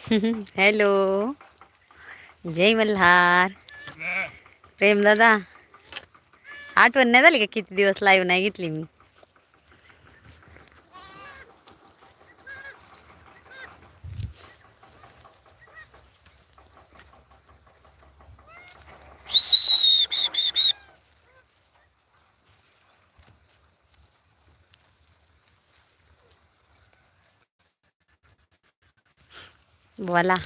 Hello जय मल्हार. प्रेम दादा आठवण नाही झाली का किती दिवस लाईव्ह नाही घेतली मी? बोला.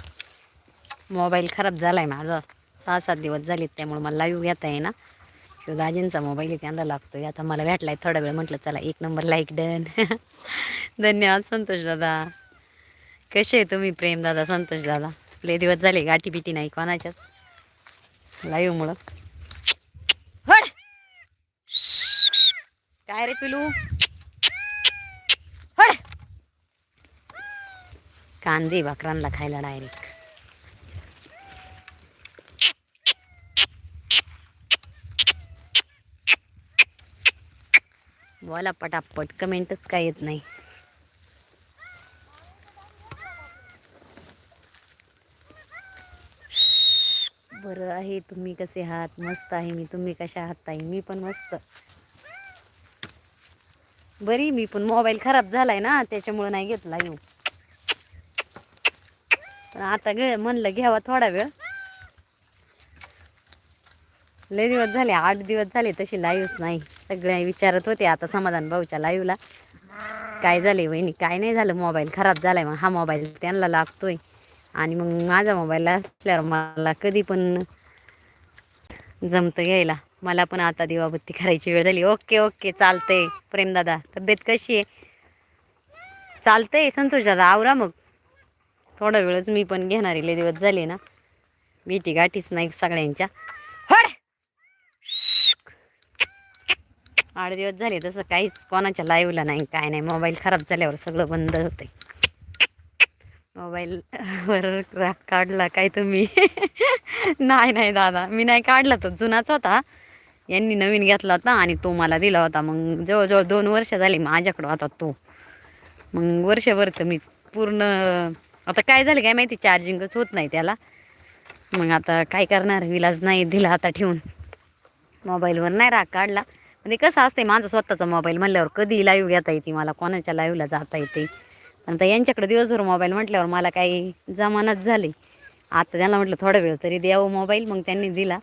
मोबाईल खराब झाला आहे माझा. सहा सात दिवस झालेत त्यामुळे मला लाईव्ह घेता आहे ना दाजींचा मोबाईल त्यांना लागतो आहे आता मला भेटला आहे थोडा वेळ म्हटलं चला एक नंबर लाईक डन धन्यवाद संतोष दादा. कसे आहे तुम्ही प्रेम दादा संतोष दादा? लय दिवस झाले गाठी बिटी नाही कोणाच्याच. लाईव्हमुळं हड! काय रे पिलू हड कांदे बकरांना खायला डायरेक्ट बोला पटापट कमेंटच काय येत नाही. बरं आहे तुम्ही कसे आहात? मस्त आहे मी. तुम्ही कशा आहात ताई? मी पण मस्त. बरी मी पण. मोबाईल खराब झालाय ना त्याच्यामुळं नाही घेतला येऊ. पण आता गे म्हणलं घ्यावा थोडा वेळ. लय दिवस झाले आठ दिवस झाले तशी लाईव्हच नाही. सगळे विचारत होते आता समाधान भाऊच्या लाईव्हला काय झाले वहिनी? काय नाही झालं? मोबाईल खराब झालाय मग हा मोबाईल त्यांना लागतोय. आणि मग माझा मोबाईल असल्यावर मला कधी पण जमतं घ्यायला. मला पण आता दिवाबत्ती करायची वेळ झाली. ओके ओके चालतंय. प्रेमदादा तब्येत कशी आहे? चालतंय संतोष दादा आवरा मग. थोडा वेळच मी पण घेणार आहे लय दिवस झाले ना. भीती गाठीच नाही सगळ्यांच्या. हड! आठ दिवस झाले तसं काहीच कोणाच्या लाईव्हला नाही काय नाही. मोबाईल खराब झाल्यावर सगळं बंद होतंय. मोबाईलवर काढला काय तुम्ही? नाही नाही दादा. मी नाही काढला तो. जुनाच होता. यांनी नवीन घेतला होता आणि तो मला दिला होता. मग जवळजवळ दोन वर्ष झाली माझ्याकडं होता तो. मग वर्षभर तर मी पूर्ण आता काय झालं काय माहिती? चार्जिंगच होत नाही त्याला. मग आता काय करणार? विलाज नाही दिला आता ठेवून. मोबाईलवर नाही राग काढला. म्हणजे कसं असते माझं स्वतःचा मोबाईल म्हटल्यावर कधी लाईव्ह घेता येते मला कोणाच्या लाईव्हला जाता येते? आणि आता यांच्याकडे दिवसभर मोबाईल म्हटल्यावर मला काही जमानच झाली. आता त्यांना म्हटलं थोडा वेळ तरी द्यावं मोबाईल. मग त्यांनी दिला.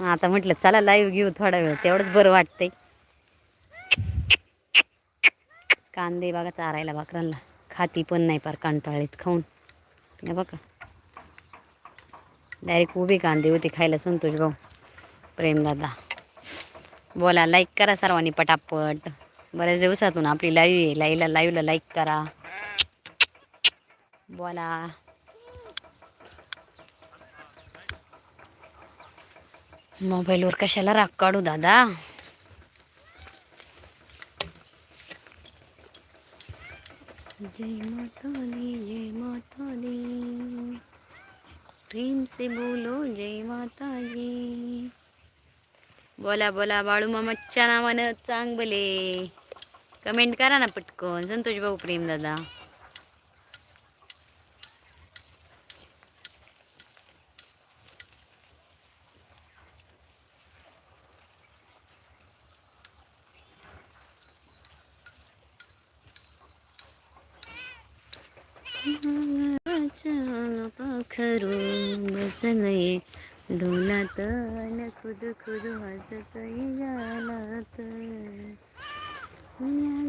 मग आता म्हटलं चला लाईव्ह घेऊ थोडा वेळ. तेवढंच बरं वाटतंय. कांदे बघा चारायला भाकरांना खाती पण नाही पार कंटाळीत खाऊन. हे बघा. डायरेक्ट उभे कांदे होते खायला संतोष भाऊ. प्रेमदादा बोला लाईक करा सर्वांनी पटापट. बऱ्याच दिवसातून आपली लाईव्ह आहे. लाईला लाईव्हला लाईक करा. बोला. मोबाईलवर कशाला राग काढू दादा? जय माता दी जय माता दी प्रेम से बोलो जय माता जी बोला बोला बाळू मामाच्या नावानं चांगले. कमेंट करा ना पटकन संतोष भाऊ प्रेम दादा. पाखरू बसलये डोलात न खुद खुद हसत यालात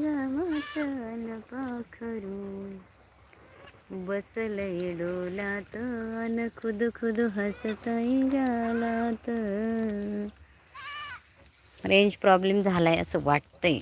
गावात न पाखरू बसलय डोलात न खुद खुद हसत यालात रेंज प्रॉब्लेम झालाय असं वाटतंय.